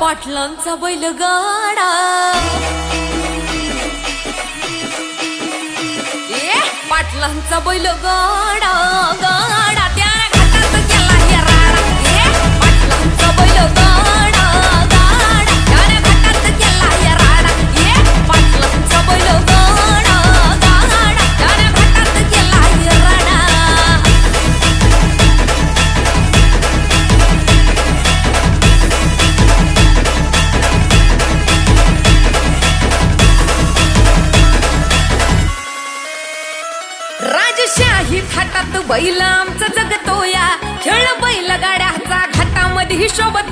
पाटलांचा बैलगाडा. ए पाटलांचा बैलगाडा. राजशाही थाटात बैल आमचा जगतोया खेळ बैल गाड्याचा घाटामध्ये हिशोबत